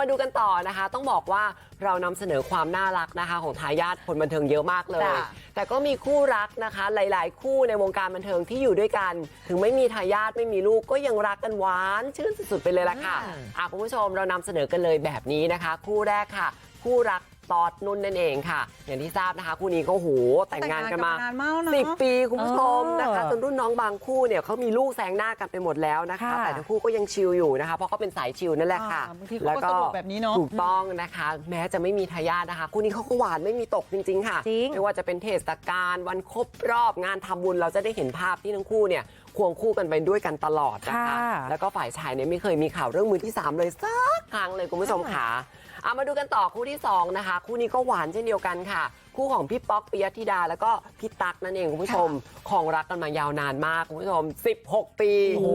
มาดูกันต่อนะคะ ต้องบอกว่าเรานำเสนอความน่ารักนะคะของทายาทคนบันเทิงเยอะมากเลยจ้ะแต่ก็มีคู่รักนะคะ หลาย ๆ คู่ในวงการบันเทิงที่อยู่ด้วยกัน ถึงไม่มีทายาทไม่มีลูกก็ยังรักกันหวาน ชื่นสุดๆไปเลยล่ะค่ะอืมอะคุณผู้ชมเรานำเสนอกันเลยแบบนี้นะคะ คู่แรกค่ะ คู่รักตอดนุ่นนั่นเองค่ะ อย่างที่ทราบนะคะ คู่นี้ก็โหแต่งงานกันมาแต่งงานกันมานานมากแล้วเนอะสิบปีคุณผู้ชมนะคะเออจนรุ่นน้องบางคู่เนี่ยเขามีลูกแซงหน้ากันไปหมดแล้วนะคะค่ะแต่ทั้งคู่ก็ยังชิลอยู่นะคะ เพราะเขาเป็นสายชิลนั่นแหละค่ะอ่าบางทีเขาก็สะดวกแบบนี้เนอะถูกต้องนะคะ แม้จะไม่มีทายาทนะคะ คู่นี้เขาก็หวานไม่มีตกจริง ๆ ค่ะจริงไม่ว่าจะเป็นเทศกาลวันครบรอบงานทำบุญเราจะได้เห็นภาพที่ทั้งคู่เนี่ยควงคู่กันไปด้วยกันตลอดนะคะค่ะแล้วก็ฝ่ายชายเนี่ยไม่เคยมีข่าวเรื่องมือที่ 3 เลยสักครั้งเลยคุณผู้ชมค่ะ เอามาดูกันต่อคู่ที่สองนะคะคู่นี้ก็หวานเช่นเดียวกันค่ะ คู่ของพี่ป๊อกปิยธิดาแล้วก็พี่ตั๊กนั่นเองคุณผู้ชมของรักกันมายาวนานมากคุณผู้ชม 16 ปีโอ้โห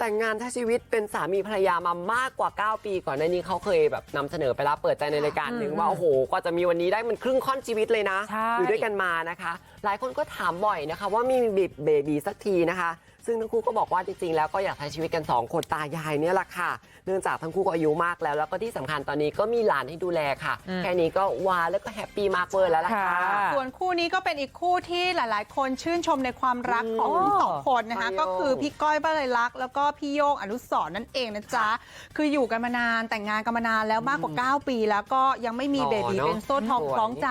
แต่งงานทั้งชีวิตเป็นสามีภรรยามามากกว่า 9 ปีก่อนหน้านี้เขาเคยแบบนำเสนอไปแล้วเปิดใจในรายการหนึ่งว่าโอ้โหก็จะมีวันนี้ได้มันครึ่งค่อนชีวิตเลยนะใช่อยู่ด้วยกันมานะคะ หลายคนก็ถามบ่อยนะคะ ว่ามีเบบีสักทีนะคะซึ่งทั้งคู่ก็บอกว่าจริงๆ แล้วก็อยากใช้ชีวิตกัน 2 คนตายายเนี่ยแหละค่ะ เนื่องจากทั้งคู่ก็อายุมากแล้ว แล้วก็ที่สำคัญตอนนี้ก็มีหลานให้ดูแลค่ะอืมแค่นี้ก็หวานแล้วก็แฮปปี้มากเวอร์แล้วล่ะค่ะค่ะส่วนคู่นี้ก็เป็นอีกคู่ที่หลายๆคนชื่นชมในความรักของอืมทั้งสองคนนะคะมาริโอก็คือพี่ก้อยบ้าเลยลักษณ์แล้วก็พี่โยงอนุสรณ์นั่นเองนะจ๊ะคืออยู่กันมานานแต่งงานกันมานานแล้วมากกว่า 9 ปี แล้วก็ยังไม่มีหล่อเบบีเนอะเป็นโซ่ทองสวยคล้องใจ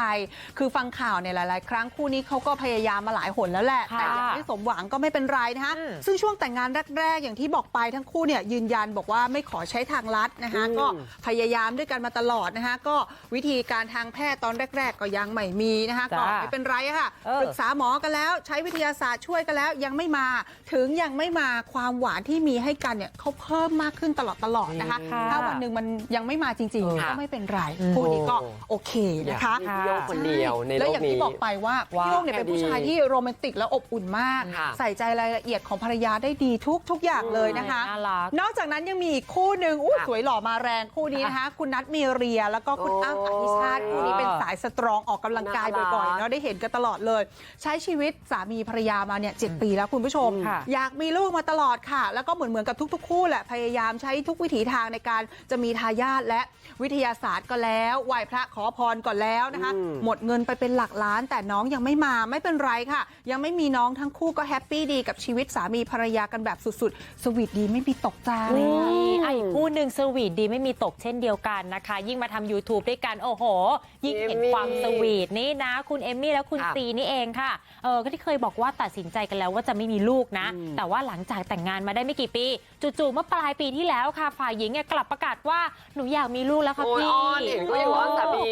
คือฟังข่าวเนี่ยหลาย ๆ ครั้งคู่นี้เขาก็พยายามมาหลายหนแล้วแหละค่ะแต่ยังไม่สมหวังก็ไม่เป็นไรนะคะอืมซึ่งช่วงแต่งงานแรก ๆ อย่างที่บอกไปทั้งคู่เนี่ยยืนยันบอกว่าไม่ขอใช้ทางลัดนะคะอืมก็พยายามด้วยกันมาตลอดนะคะก็วิธีการทางแพทย์ตอนแรก ๆ ก็ยังไม่มีนะคะก็จ้าไม่เป็นไรอะค่ะเออปรึกษาหมอกันแล้ว ใช้วิทยาศาสตร์ช่วยกันแล้วยังไม่มาถึงยังไม่มาความหวานที่มีให้กันเนี่ยเขาเพิ่มมากขึ้นตลอดตลอดนะคะค่ะถ้าวันหนึ่งมันยังไม่มาจริงเออๆก็ไม่เป็นไรอืมคู่นี้ก็โอ้โอเคนะคะอยากมีพี่โยงคนเดียวในแล้โลวอกย่างนี้ที่บอกไปว่าว่าพี่โยงเนี่ยเป็นผู้ชายที่โรแมนติกและอบอุ่นมากค่ะใส่ใจรายละเอียดของภรรยาได้ดีทุกทุกอย่างเลยนะคะน่ารักนอกจากนั้นยังมีอีกคู่หนึ่งอู้ค่ะสวยหล่อมาแรงคู่นี้นะคะ คุณนัทมีเรียแล้วก็คุณโอ้ยอ้ำอธิชาติคู่นี้เป็นสายสตรองออกกำลังกายน่ารักบ่อยๆเนาะได้เห็นกันตลอดเลย ใช้ชีวิตสามีภรรยามาเนี่ยเจ็ดปีแล้วคุณผู้ชมค่ะอยากมีลูกมาตลอดค่ะ แล้วก็เหมือนเหมือนกับทุก ๆ คู่แหละพยายามใช้ทุกวิถีทางในการจะมีทายาทและวิทยาศาสตร์ก็แล้วไหว้พระขอพรก่อนแล้วนะคะอืมหมดเงินไปเป็นหลักล้าน แต่น้องยังไม่มาไม่เป็นไรค่ะ ยังไม่มีน้องทั้งคู่ก็แฮปปี้ดีกับชีวิตสามีภรรยากันแบบสุดๆ สวีทดีไม่มีตกใจนี่อะอีกคู่หนึ่งสวีทดีไม่มีตกเช่นเดียวกันนะคะ ยิ่งมาทำ YouTube ด้วยกันโอ้โห ยิ่งเห็นเอมมี่ความสวีทนี่นะ คุณเอมมี่และคุณค่ะซีนี่เองค่ะเออก็ที่เคยบอกว่าตัดสินใจกันแล้วว่าจะไม่มีลูกนะอืมแต่ว่าหลังจากแต่งงานมาได้ไม่กี่ปี จู่ๆเมื่อปลายปีที่แล้วค่ะฝ่ายหญิงเนี่ยกลับประกาศว่าหนูอยากมีลูกแล้วค่ะโอ้ยพี่อ้อนเห็นก็ยังอ้อนสามี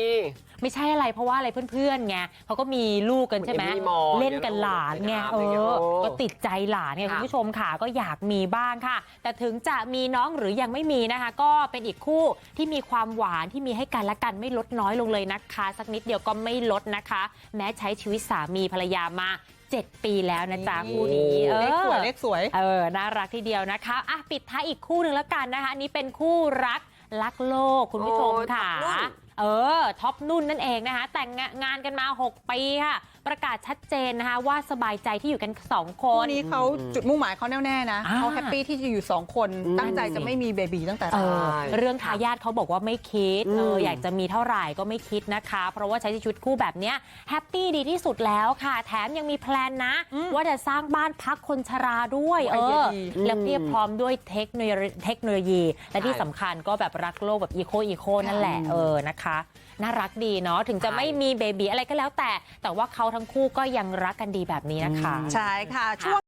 ไม่ใช่อะไรเพราะว่าอะไรเพื่อนๆไงเขาก็มีลูกกันใช่ไหมคุณเอมมี่มองเล่นกันหลานไงเดี๋ยวเอเราอโอ้ก็ติดใจหลานไงค่ะคุณผู้ชมค่ะก็อยากมีบ้างค่ะ แต่ถึงจะมีน้องหรือยังไม่มีนะคะ ก็เป็นอีกคู่ที่มีความหวานที่มีให้กันและกันไม่ลดน้อยลงเลยนะคะ สักนิดเดียวก็ไม่ลดนะคะ แม้ใช้ชีวิตสามีภรรยามา7 ปีแล้วนะจ๊ะคู่นี้เออเลขสวยเลขสวยเออน่ารักทีเดียวนะคะอะปิดท้ายอีกคู่หนึ่งแล้วกันนะคะ อันนี้เป็นคู่รัก รักโลกคุณผู้ชมโอ้ยค่ะท็อปนุ่นเออท็อปนุ่นนั่นเองนะคะแต่งงานกันมา6ปีค่ะ ประกาศชัดเจนนะคะว่าสบายใจที่อยู่กัน2คคู่น นี้เขาจุดมุ่งหมายเขาแน่วแน่นะอ่า เขาแฮปปี้ที่จะอยู่สองคนอืมตั้งใจจะไม่มีเบบีตั้งแต่เอแรก อใช่เรื่องทายาทเขาบอกว่าไม่คิดอืมเอออยากจะมีเท่าไหร่ก็ไม่คิดนะคะ เพราะว่าใช้ชีวิตคู่แบบเนี้ยแฮปปี้ดีที่สุดแล้วค่ะ แถมยังมีแพลนนะ อืมว่าจะสร้างบ้านพักคนชราด้วยโอ้เอไอเดียอดี แล้วเพียบพร้อมด้วยเทคโนโลยีเทคโนโลยี และที่สำคัญก็แบบรักโลกแบบอีโคอีโคนั่นแหละค่ะเออนะคะ น่ารักดีเนาะถึงจะใช่ไม่มีเบบีอะไรก็แล้วแต่ แต่ว่าเขาทั้งคู่ก็ยังรักกันดีแบบนี้นะคะใช่ค่ะช่วง